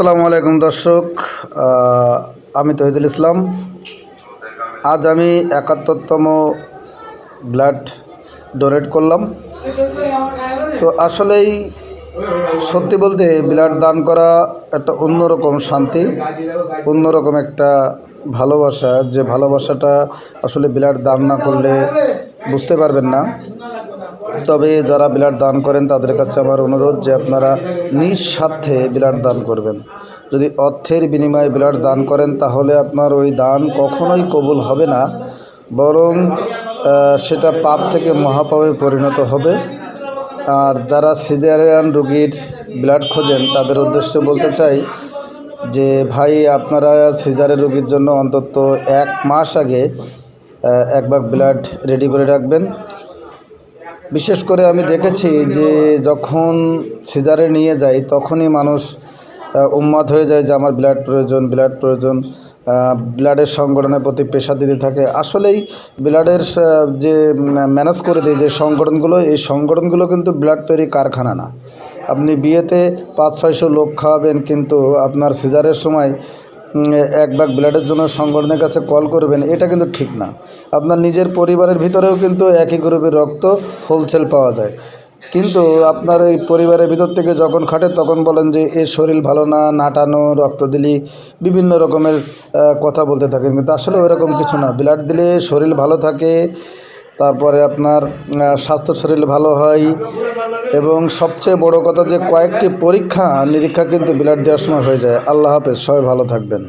আসসালামু আলাইকুম দর্শক আমি তহিদুল ইসলাম। আজ আমি একাত্তরতম ব্লাড ডোনেট করলাম। তো আসলেই সত্যি বলতে ব্লাড দান করা একটা অন্যরকম শান্তি, অন্যরকম একটা ভালোবাসা। যে ভালোবাসাটা আসলে ব্লাড দান না করলে বুঝতে পারবেন না। তবে যারা ব্লাড দান করেন, তাদের কাছে আমার অনুরোধ যে আপনারা নিঃস্বার্থে ব্লাড দান করবেন। যদি অর্থের বিনিময়ে ব্লাড দান করেন, তাহলে আপনার ওই দান কখনোই কবুল হবে না। বরং সেটা পাপ থেকে মহাপাপে পরিণত হবে। আর যারা সিজারিয়ান রোগীর ব্লাড খোঁজেন, তাদের উদ্দেশ্যে বলতে চাই যে, ভাই, আপনারা সিজারের রোগীর জন্য অন্তত এক মাস আগে এক ভাগ ব্লাড রেডি করে রাখবেন। বিশেষ করে আমি দেখেছি যে যখন সিজারে নিয়ে যাই তখনই মানুষ উন্মাদ হয়ে যায় যে আমার ব্লাড প্রয়োজন ব্লাড প্রয়োজন ব্লাডের সংগঠনের প্রতি প্রেশার দিতে থাকে। আসলেই ব্লাডের যে ম্যানেজ করে দেয় যে সংগঠনগুলো, এই সংগঠনগুলো কিন্তু ব্লাড তৈরি কারখানা না। আপনি বিয়েতে পাঁচ ছয়শো লোক খাওয়াবেন, কিন্তু আপনার সিজারের সময় এক ভাগ ব্লাডের জন্য সংগঠনের কাছে কল করবেন, এটা কিন্তু ঠিক না। আপনার নিজের পরিবারের ভিতরেও কিন্তু একই গ্রুপের রক্ত হোলসেল পাওয়া যায়। কিন্তু আপনার এই পরিবারের ভিতর থেকে যখন খাটে, তখন বলেন যে এর শরীর ভালো না, নাটানো, রক্ত দিলি। বিভিন্ন রকমের কথা বলতে থাকেন। কিন্তু আসলে ওইরকম কিছু না। ব্লাড দিলে শরীর ভালো থাকে তারপরে আপনার স্বাস্থ্য শরীর ভালো হয় এবং সবচেয়ে বড় কথা যে কয়েকটি পরীক্ষা, নিরীক্ষা কিন্তু ব্লাড দেওয়ার সময় হয়ে যায়। আল্লাহ হাফেজ, সবাই ভালো থাকবেন।